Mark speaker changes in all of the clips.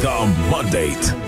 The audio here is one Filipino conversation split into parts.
Speaker 1: The Mandate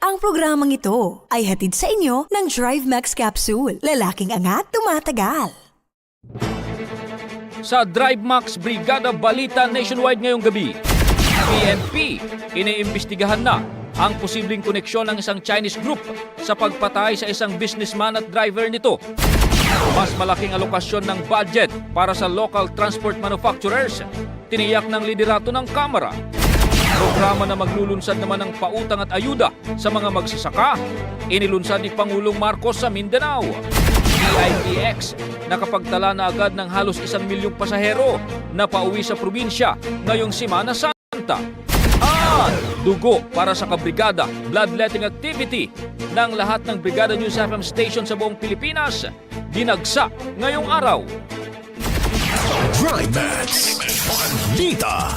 Speaker 2: Ang programang ito ay hatid sa inyo ng Drive Max Capsule. Lalaking angat, tumatagal.
Speaker 3: Sa Drive Max Brigada Balita Nationwide ngayong gabi, PNP iniimbestigahan na ang posibleng koneksyon ng isang Chinese group sa pagpatay sa isang businessman at driver nito. Mas malaking alokasyon ng budget para sa local transport manufacturers, tiniyak ng liderato ng Kamara. Programa na maglulunsad naman ng pautang at ayuda sa mga magsasaka, inilunsad ni Pangulong Marcos sa Mindanao. PITX, nakapagtala na agad ng halos isang milyong pasahero na pauwi sa probinsya ngayong Simana Santa. At dugo para sa kabrigada, bloodletting activity ng lahat ng Brigada News FM station sa buong Pilipinas, dinagsa ngayong araw.
Speaker 1: Drive Max. Balita.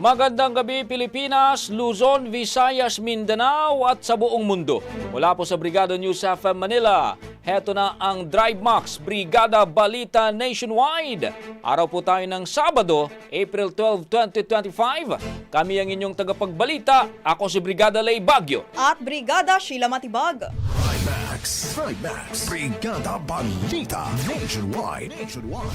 Speaker 3: Magandang gabi Pilipinas, Luzon, Visayas, Mindanao at sa buong mundo. Mula po sa Brigada News FM Manila, Heto na ang Drive Max Brigada Balita Nationwide. Araw po tayo ng Sabado, April 12, 2025. Kami ang inyong tagapagbalita. Ako si Brigada Lay Bagyo.
Speaker 4: At Brigada Sheila Matibag.
Speaker 1: Trimax, Trimax, Brigada Balita Nationwide. Nationwide.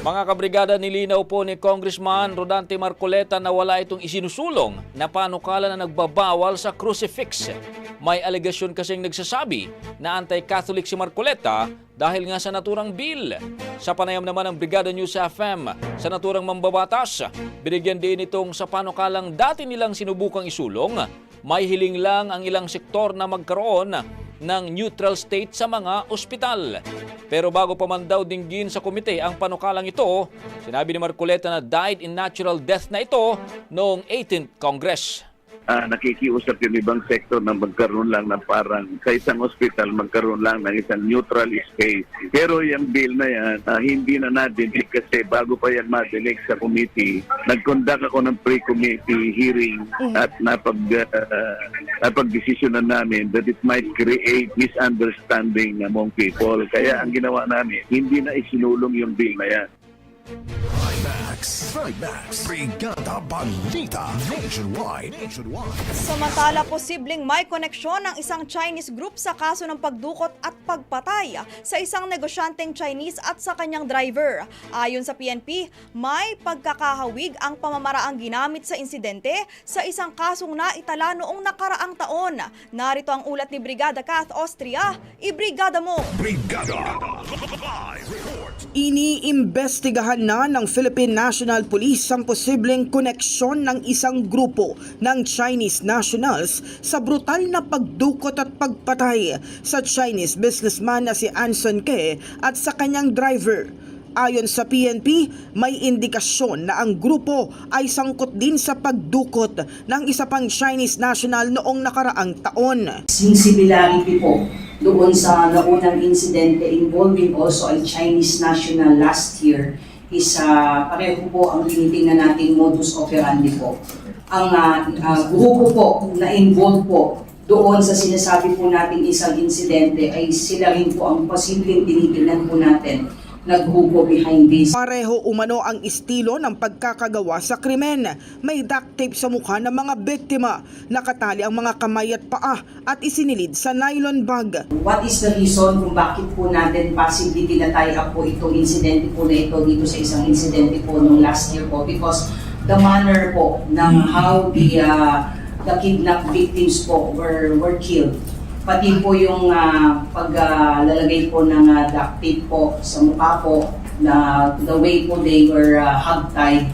Speaker 3: Mga kabrigada nilinaw po ni Congressman Rodante Marcoleta na wala itong isinusulong na panukala na nagbabawal sa crucifix. May alegasyon kasing nagsasabi na anti-Catholic si Marcoleta dahil nga sa naturang bill. Sa panayam naman ng Brigada News FM sa naturang mambabatas, binigyan din itong sa panukalang dati nilang sinubukang isulong, may hiling lang ang ilang sektor na magkaroon ng neutral state sa mga ospital. Pero bago pa man daw dinggin sa komite ang panukalang ito, sinabi ni Marcoleta na died in natural death na ito noong 18th Congress.
Speaker 5: Ah, nakikiusap yung ibang sektor na magkaroon lang ng parang sa isang hospital magkaroon lang ng isang neutral space. Pero yung bill na yan, ah, hindi na nadinig kasi bago pa yan madinig sa committee, nag-conduct ako ng pre-committee hearing at napag, uh, napag-desisyonan namin that it might create misunderstanding among people. Kaya ang ginawa namin, hindi na isinulong yung bill na yan.
Speaker 1: Trimax, Trimax, Brigada Balita Nationwide. Nationwide.
Speaker 4: Samantala, posibleng may koneksyon ng isang Chinese group sa kaso ng pagdukot at pagpatay sa isang negosyanteng Chinese at sa kanyang driver. Ayon sa PNP, may pagkakahawig ang pamamaraang ginamit sa insidente sa isang kasong naitala noong nakaraang taon. Narito ang ulat ni Brigada Kath Austria. Ibrigada mo!
Speaker 1: Brigada Live
Speaker 6: Na ng Philippine National Police ang posibleng koneksyon ng isang grupo ng Chinese nationals sa brutal na pagdukot at pagpatay sa Chinese businessman na si Anson Ke at sa kanyang driver. Ayon sa PNP, may indikasyon na ang grupo ay sangkot din sa pagdukot ng isa pang Chinese national noong nakaraang taon.
Speaker 7: Sing similarity po doon sa naunang insidente involving also a Chinese national last year is ah, pareho po ang tinitingnan nating modus operandi po. Ang ah, ah, grupo po na involved po doon sa sinasabi po nating isang insidente ay sila rin po ang posibleng tinitingnan po natin na grupo behind this.
Speaker 6: Pareho umano ang estilo ng pagkakagawa sa krimen. May duct tape sa mukha ng mga biktima, nakatali ang mga kamay at paa at isinilid sa nylon bag.
Speaker 7: What is the reason kung bakit po natin possibly tinatay up po itong insidente po na ito dito sa isang insidente po nung last year po because the manner po ng how the uh, the kidnapped victims po were were killed pati po yung uh, paglalagay po ng uh, duct tape po sa mukha po na the way po they were uh, hog-tied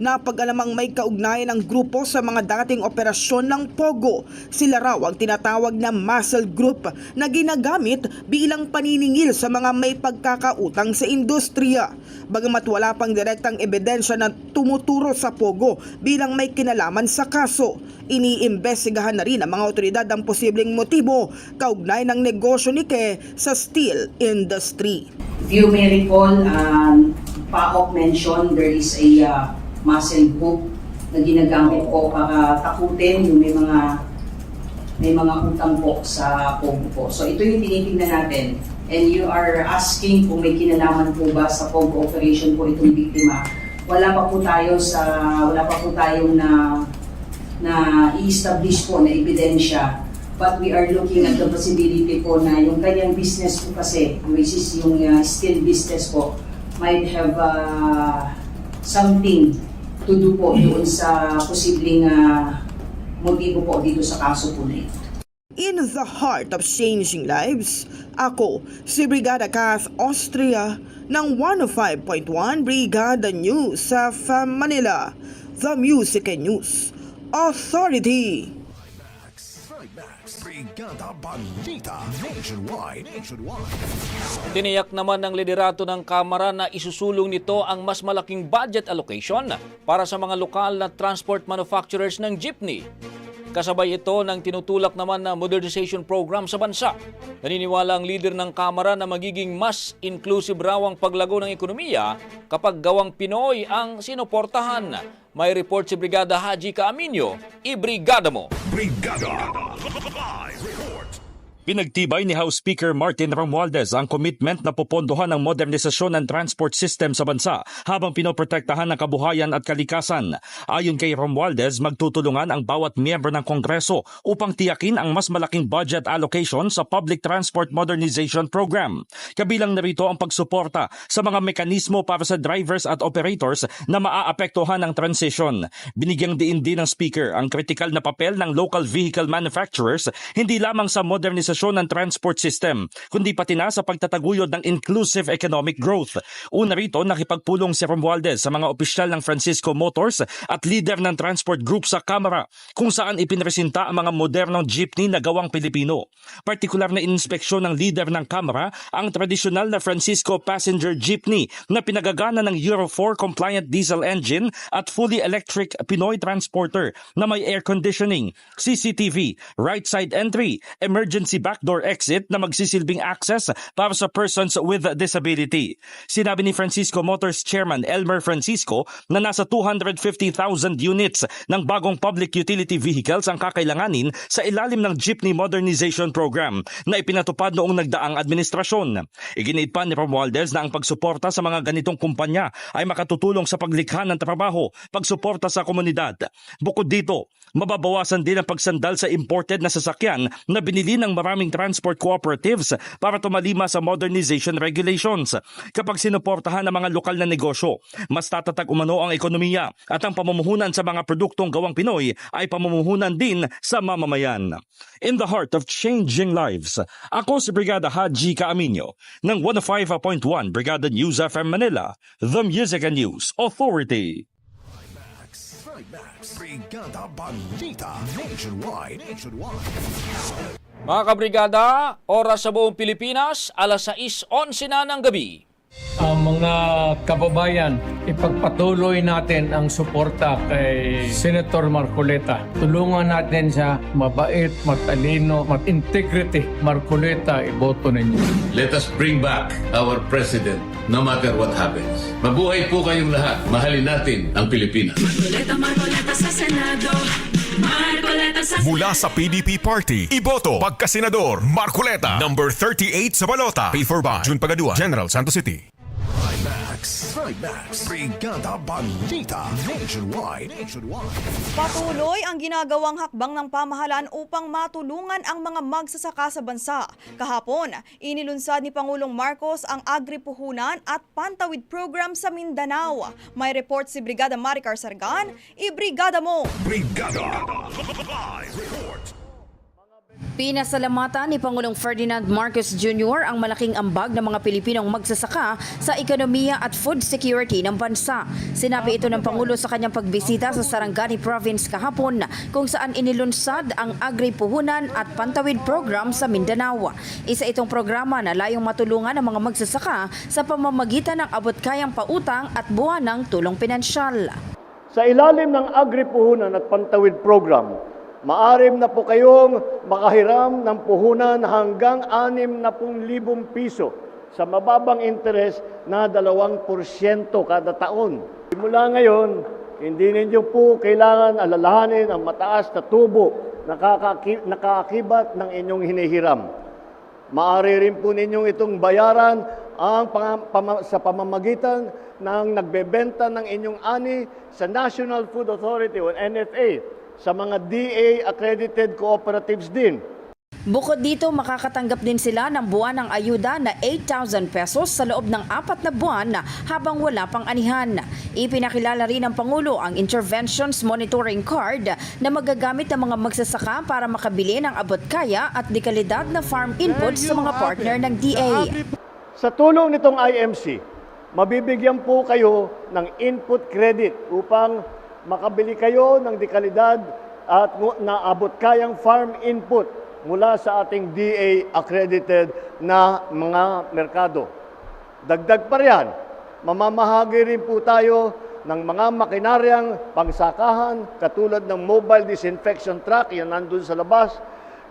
Speaker 6: Napag-alamang may kaugnayan ng grupo sa mga dating operasyon ng Pogo. Sila raw ang tinatawag na muscle group na ginagamit bilang paniningil sa mga may pagkakautang sa industriya. Bagamat wala pang direktang ebidensya na tumuturo sa Pogo bilang may kinalaman sa kaso, iniimbestigahan na rin ng mga otoridad ang posibleng motibo kaugnay ng negosyo ni Ke sa steel industry.
Speaker 7: If you may recall, um, PAOK mentioned there is a uh, muscle book na ginagamit po para takutin yung may mga may mga utang po sa POG po. So ito yung tinitingnan natin. And you are asking kung may kinalaman po ba sa POG operation po itong biktima. Wala pa po tayo sa wala pa po tayong na na i-establish po na ebidensya but we are looking at the possibility po na yung kanyang business po kasi, which is yung uh, steel business po, might have uh, something to do po doon sa posibleng uh, motibo po dito sa kaso po na ito.
Speaker 6: In the heart of changing lives, ako si Brigada Kath Austria ng 105.1 Brigada News sa Manila, The Music and News Authority.
Speaker 1: Trimax, Brigada Balita Nationwide. Nationwide.
Speaker 3: Tiniyak naman ng liderato ng Kamara na isusulong nito ang mas malaking budget allocation para sa mga lokal na transport manufacturers ng jeepney. Kasabay ito ng tinutulak naman na modernization program sa bansa. Naniniwala ang leader ng Kamara na magiging mas inclusive raw ang paglago ng ekonomiya kapag gawang Pinoy ang sinuportahan. May report si Brigada Haji Kaaminyo. Ibrigada mo!
Speaker 1: Brigada.
Speaker 8: Pinagtibay ni House Speaker Martin Romualdez ang commitment na pupondohan ang modernisasyon ng transport system sa bansa habang pinoprotektahan ng kabuhayan at kalikasan. Ayon kay Romualdez, magtutulungan ang bawat miyembro ng Kongreso upang tiyakin ang mas malaking budget allocation sa Public Transport Modernization Program. Kabilang narito ang pagsuporta sa mga mekanismo para sa drivers at operators na maaapektuhan ng transition. Binigyang diin din ng Speaker ang kritikal na papel ng local vehicle manufacturers hindi lamang sa modernisasyon ng transport system, kundi pati na sa pagtataguyod ng inclusive economic growth. Una rito, nakipagpulong si Romualdez sa mga opisyal ng Francisco Motors at leader ng transport group sa Kamara kung saan ipinresinta ang mga modernong jeepney na gawang Pilipino. Partikular na inspeksyon ng leader ng Kamara ang tradisyonal na Francisco passenger jeepney na pinagagana ng Euro 4 compliant diesel engine at fully electric Pinoy transporter na may air conditioning, CCTV, right side entry, emergency backdoor exit na magsisilbing access para sa persons with disability. Sinabi ni Francisco Motors Chairman Elmer Francisco na nasa 250,000 units ng bagong public utility vehicles ang kakailanganin sa ilalim ng Jeepney Modernization Program na ipinatupad noong nagdaang administrasyon. Iginit pa ni Romualdez na ang pagsuporta sa mga ganitong kumpanya ay makatutulong sa paglikha ng trabaho, pagsuporta sa komunidad. Bukod dito, mababawasan din ang pagsandal sa imported na sasakyan na binili ng maraming transport cooperatives para tumalima sa modernization regulations. Kapag sinuportahan ng mga lokal na negosyo, mas tatatag umano ang ekonomiya at ang pamumuhunan sa mga produktong gawang Pinoy ay pamumuhunan din sa mamamayan. In the heart of changing lives, ako si Brigada Haji Kaaminyo ng 105.1 Brigada News FM Manila, The Music and News Authority.
Speaker 1: Brigada Balita Nationwide. Nationwide.
Speaker 3: Mga kabrigada, oras sa buong Pilipinas, alas 6.11 na ng gabi.
Speaker 9: Ang mga kababayan, ipagpatuloy natin ang suporta kay Senator Marcoleta. Tulungan natin siya, mabait, matalino, mat-integrity. Marcoleta, iboto ninyo.
Speaker 10: Let us bring back our president no matter what happens. Mabuhay po kayong lahat. Mahalin natin ang Pilipinas.
Speaker 11: Mula sa PDP Party, Iboto, Pagkasenador, Marcoleta, number 38 sa balota. Pay for by June Pagadua, General Santos City.
Speaker 1: Trimax, Trimax, Brigada Balita Nationwide. Nationwide.
Speaker 4: Patuloy ang ginagawang hakbang ng pamahalaan upang matulungan ang mga magsasaka sa bansa. Kahapon, inilunsad ni Pangulong Marcos ang agripuhunan at pantawid program sa Mindanao. May report si Brigada Maricar Sargan, ibrigada mo!
Speaker 1: Brigada Live Report.
Speaker 12: Pinasalamatan ni Pangulong Ferdinand Marcos Jr. ang malaking ambag ng mga Pilipinong magsasaka sa ekonomiya at food security ng bansa. Sinabi ito ng Pangulo sa kanyang pagbisita sa Sarangani Province kahapon kung saan inilunsad ang agri-puhunan at pantawid program sa Mindanao. Isa itong programa na layong matulungan ang mga magsasaka sa pamamagitan ng abot-kayang pautang at buwan ng tulong pinansyal.
Speaker 9: Sa ilalim ng agri-puhunan at pantawid program, maarim na po kayong makahiram ng puhunan hanggang 60,000 piso sa mababang interes na 2% kada taon. Simula ngayon, hindi ninyo po kailangan alalahanin ang mataas na tubo na nakaakibat ng inyong hinihiram. Maaari rin po ninyong itong bayaran ang sa pamamagitan ng nagbebenta ng inyong ani sa National Food Authority o NFA sa mga DA-accredited cooperatives din.
Speaker 12: Bukod dito, makakatanggap din sila ng buwan ng ayuda na 8,000 pesos sa loob ng apat na buwan habang wala pang anihan. Ipinakilala rin ng Pangulo ang Interventions Monitoring Card na magagamit ng mga magsasaka para makabili ng abot-kaya at dekalidad na farm inputs sa mga partner ng DA.
Speaker 9: Sa tulong nitong IMC, mabibigyan po kayo ng input credit upang makabili kayo ng dekalidad at naabot kayang farm input mula sa ating DA-accredited na mga merkado. Dagdag pa riyan, mamamahagi rin po tayo ng mga makinaryang pangsakahan katulad ng mobile disinfection truck, yan nandun sa labas,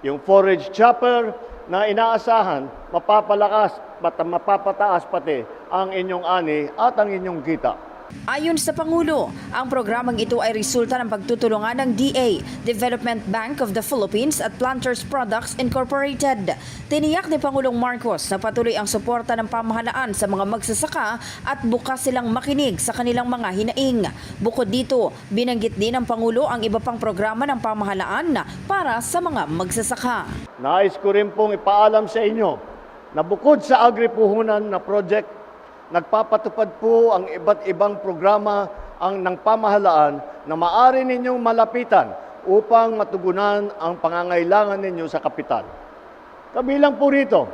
Speaker 9: yung forage chopper na inaasahan, mapapalakas at mapapataas pati ang inyong ani at ang inyong kita.
Speaker 12: Ayon sa Pangulo, ang programang ito ay resulta ng pagtutulungan ng DA, Development Bank of the Philippines at Planters Products Incorporated. Tiniyak ni Pangulong Marcos na patuloy ang suporta ng pamahalaan sa mga magsasaka at bukas silang makinig sa kanilang mga hinaing. Bukod dito, binanggit din ng Pangulo ang iba pang programa ng pamahalaan para sa mga magsasaka.
Speaker 9: Nais ko rin pong ipaalam sa inyo na bukod sa agripuhunan na project, nagpapatupad po ang iba't ibang programa ang ng pamahalaan na maaari ninyong malapitan upang matugunan ang pangangailangan ninyo sa kapital. Kabilang po rito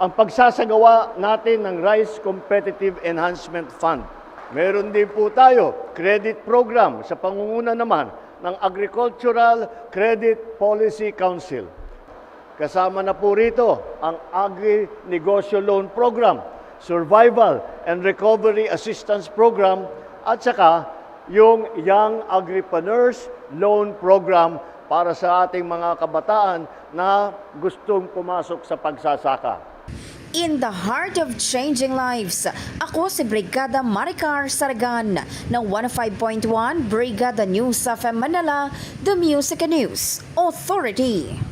Speaker 9: ang pagsasagawa natin ng Rice Competitive Enhancement Fund. Meron din po tayo credit program sa pangunguna naman ng Agricultural Credit Policy Council. Kasama na po rito ang Agri-Negosyo Loan Program, Survival and Recovery Assistance Program, at saka yung Young Agripreneurs Loan Program para sa ating mga kabataan na gustong pumasok sa pagsasaka.
Speaker 12: In the heart of changing lives, ako si Brigada Maricar Saragan ng 105.1 Brigada News of Manila, The Music News Authority.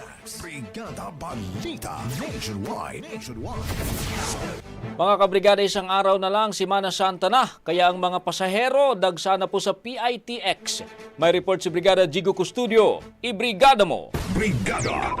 Speaker 1: Trimax, Brigada Balita Nationwide. Nationwide.
Speaker 3: Mga kabrigada, isang araw na lang, Simana Santa na, kaya ang mga pasahero dagsana po sa PITX. May report si Brigada Jigo Custudio. Ibrigada mo!
Speaker 1: Brigada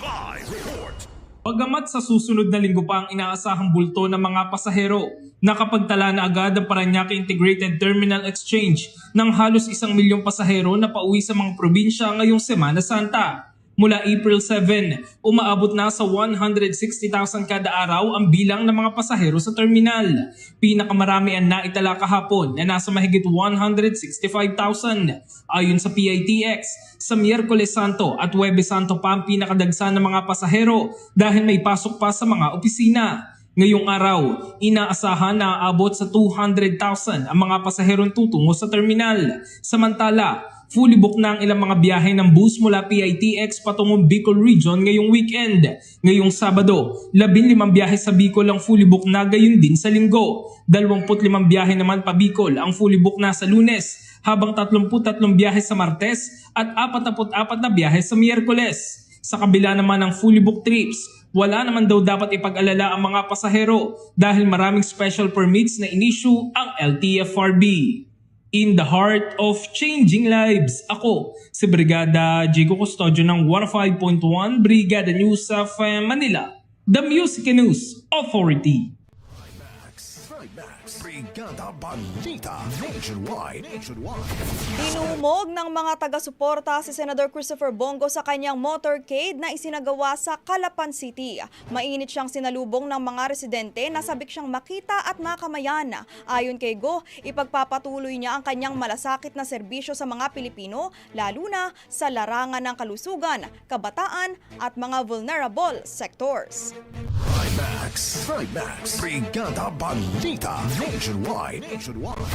Speaker 1: Live Report.
Speaker 13: Pagamat sa susunod na linggo pa ang inaasahang bulto ng mga pasahero, nakapagtala na agad ang Paranaque Integrated Terminal Exchange ng halos isang milyong pasahero na pauwi sa mga probinsya ngayong Semana Santa. Mula April 7, umaabot na sa 160,000 kada araw ang bilang ng mga pasahero sa terminal. Pinakamarami ang naitala kahapon na nasa mahigit 165,000. Ayon sa PITX, sa Miyerkules Santo at Huwebes Santo pa ang pinakadagsa ng mga pasahero dahil may pasok pa sa mga opisina. Ngayong araw, inaasahan na aabot sa 200,000 ang mga pasaherong tutungo sa terminal. Samantala, fully book na ang ilang mga biyahe ng bus mula PITX patungong Bicol Region ngayong weekend. Ngayong Sabado, 15 biyahe sa Bicol ang fully book na gayon din sa Linggo. 25 biyahe naman pa Bicol ang fully book na sa Lunes, habang 33 biyahe sa Martes at 44 na biyahe sa Miyerkules. Sa kabila naman ng fully booked trips, wala naman daw dapat ipag-alala ang mga pasahero dahil maraming special permits na inisyu ang LTFRB. In the heart of changing lives, ako si Brigada Jigo Custodio ng 105.1 Brigada News of Manila, The Music News Authority.
Speaker 1: Brigada Balita Nationwide. Nationwide.
Speaker 4: Dinumog ng mga taga-suporta si Senador Christopher Bongo sa kanyang motorcade na isinagawa sa Calapan City. Mainit siyang sinalubong ng mga residente na sabik siyang makita at makamayan. Ayon kay Go, ipagpapatuloy niya ang kanyang malasakit na serbisyo sa mga Pilipino, lalo na sa larangan ng kalusugan, kabataan at mga vulnerable sectors.
Speaker 1: Trimax, Trimax, Brigada Balita Nationwide. Nationwide.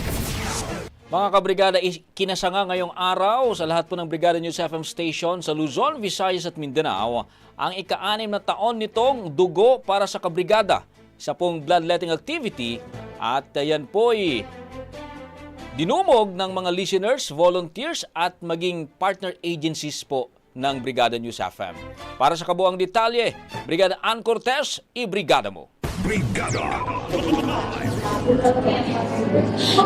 Speaker 3: Mga kabrigada, kinasanga ngayong araw sa lahat po ng Brigada News FM station sa Luzon, Visayas at Mindanao ang ika-anim na taon nitong dugo para sa kabrigada. Isa pong bloodletting activity at yan po'y dinumog ng mga listeners, volunteers at maging partner agencies po ng Brigada News FM. Para sa kabuang detalye, Brigada Ann Cortez, i-brigada mo.
Speaker 1: Brigada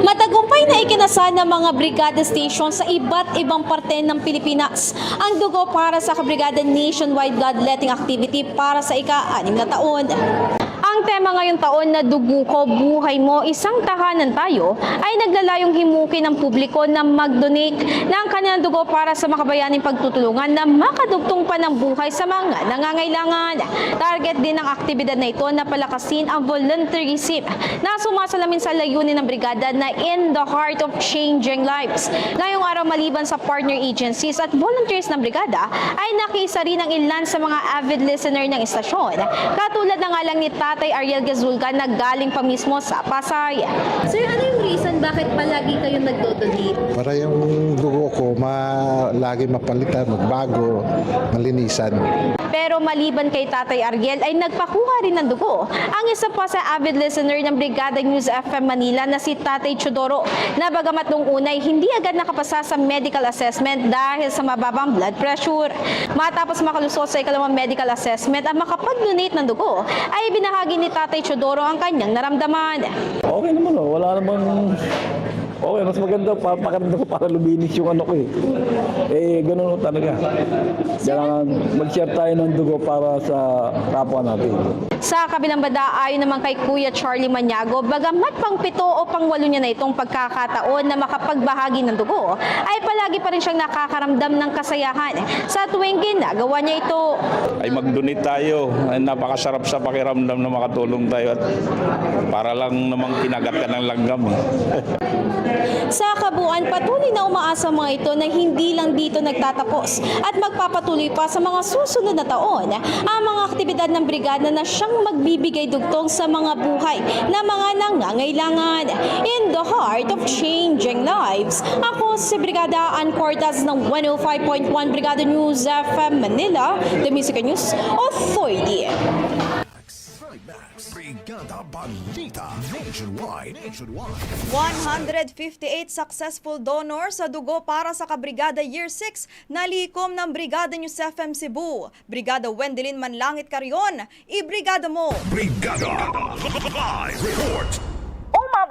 Speaker 14: Matagumpay na ikinasal ng mga brigada station sa iba't ibang parte ng Pilipinas ang dugo para sa Kabrigada Nationwide Bloodletting Activity para sa ika-anim na taon. Tema ngayong taon na Dugo Ko, Buhay Mo, Isang Tahanan Tayo ay naglalayong himukin ng publiko na mag-donate ng kanilang dugo para sa makabayaning pagtutulungan na makadugtong pa ng buhay sa mga nangangailangan. Target din ng aktibidad na ito na palakasin ang volunteerism na sumasalamin sa layunin ng brigada na in the heart of changing lives. Ngayong araw maliban sa partner agencies at volunteers ng brigada ay nakiisa rin ang ilan sa mga avid listener ng istasyon. Katulad na nga lang ni Tatay Ariel Gazulga na galing pa mismo sa Pasay. Sir, ano yung reason bakit palagi kayong nagdodonate?
Speaker 15: Para yung dugo ko ma lagi mapalitan, magbago, malinisan.
Speaker 14: Pero maliban kay Tatay Ariel ay nagpakuha rin ng dugo. Ang isa pa sa avid listener ng Brigada News FM Manila na si Tatay Chodoro na bagamat nung unay hindi agad nakapasa sa medical assessment dahil sa mababang blood pressure. Matapos makalusot sa ikalawang medical assessment at makapag-donate ng dugo ay binahagi ni Tatay Chodoro ang kanyang naramdaman.
Speaker 16: Okay naman oh, wala namang Okay, mas maganda pa pakiramdam ko para luminis yung ano ko eh. Eh, ganun talaga. Kailangan mag-share tayo ng dugo para sa kapwa natin.
Speaker 14: Sa kabilang banda, ayon naman kay Kuya Charlie Maniago, bagamat pang pito o pang walo niya na itong pagkakataon na makapagbahagi ng dugo, ay palagi pa rin siyang nakakaramdam ng kasayahan sa tuwing ginagawa niya ito.
Speaker 16: Ay mag-donate tayo. Ay, napakasarap sa pakiramdam na makatulong tayo at para lang namang kinagat ka ng langgam. Eh.
Speaker 14: Sa kabuuan, patuloy na umaasa mga ito na hindi lang dito nagtatapos at magpapatuloy pa sa mga susunod na taon ang mga aktibidad ng brigada na siyang magbibigay dugtong sa mga buhay na mga nangangailangan. In the heart of changing lives, ako si Brigada Ann Cortez ng 105.1 Brigada News FM Manila, The Music News Authority.
Speaker 1: Balita Nationwide. Nationwide.
Speaker 4: 158 successful donors sa dugo para sa Kabrigada Year 6 na likom ng Brigada News FM Cebu. Brigada Wendelin Manlangit Carion, ibrigada mo!
Speaker 1: Brigada Live Report.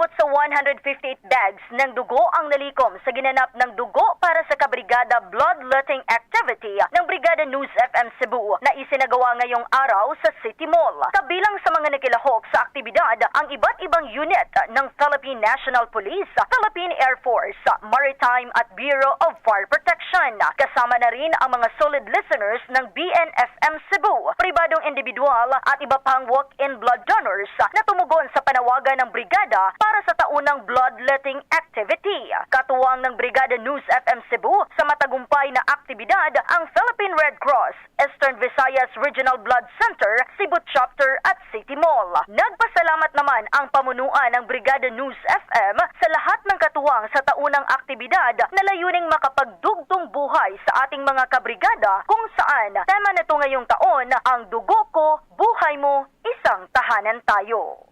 Speaker 17: Umabot sa 158 bags ng dugo ang nalikom sa ginanap ng dugo para sa Kabrigada Bloodletting Activity ng Brigada News FM Cebu na isinagawa ngayong araw sa City Mall. Kabilang sa mga nakilahok sa aktibidad ang iba't ibang unit ng Philippine National Police, Philippine Air Force, Maritime at Bureau of Fire Protection. Kasama na rin ang mga solid listeners ng BNFM Cebu, pribadong individual at iba pang walk-in blood donors na tumugon sa panawagan ng brigada para sa taunang bloodletting activity. Katuwang ng Brigada News FM Cebu sa matagumpay na aktibidad ang Philippine Red Cross, Eastern Visayas Regional Blood Center, Cebu Chapter at City Mall. Nagpasalamat naman ang pamunuan ng Brigada News FM sa lahat ng katuwang sa taunang aktibidad na layuning makapagdugtong buhay sa ating mga kabrigada kung saan tema nito ngayong taon ang dugo ko, buhay mo, isang tahanan tayo.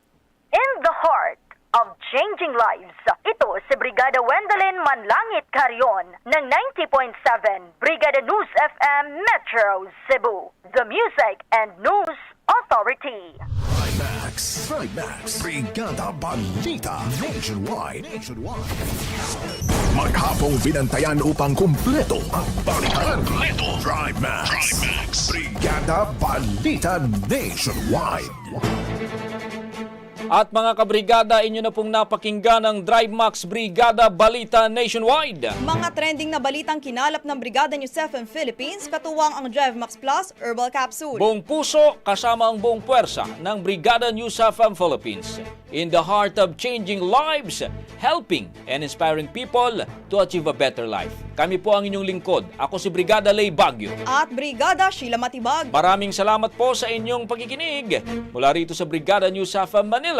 Speaker 17: In the heart of changing lives. Ito si Brigada Wendelin Manlangit Carion ng 90.7 Brigada News FM Metro Cebu. The Music and News Authority.
Speaker 1: Max. Max. Brigada Balita Nationwide. Nationwide. Maghapong binantayan upang kumpleto ang balitan. Kumpleto. Drive Max. Brigada Balita Nationwide.
Speaker 3: At mga kabrigada, inyo na pong napakinggan ang Drive Max Brigada Balita Nationwide.
Speaker 4: Mga trending na balitang kinalap ng Brigada News FM Philippines, katuwang ang Drive Max Plus Herbal Capsule.
Speaker 3: Buong puso kasama ang buong puwersa ng Brigada News FM Philippines. In the heart of changing lives, helping and inspiring people to achieve a better life. Kami po ang inyong lingkod. Ako si Brigada Lay Bagyo.
Speaker 4: At Brigada Sheila Matibag.
Speaker 3: Maraming salamat po sa inyong pagkikinig. Mula rito sa Brigada News FM Manila,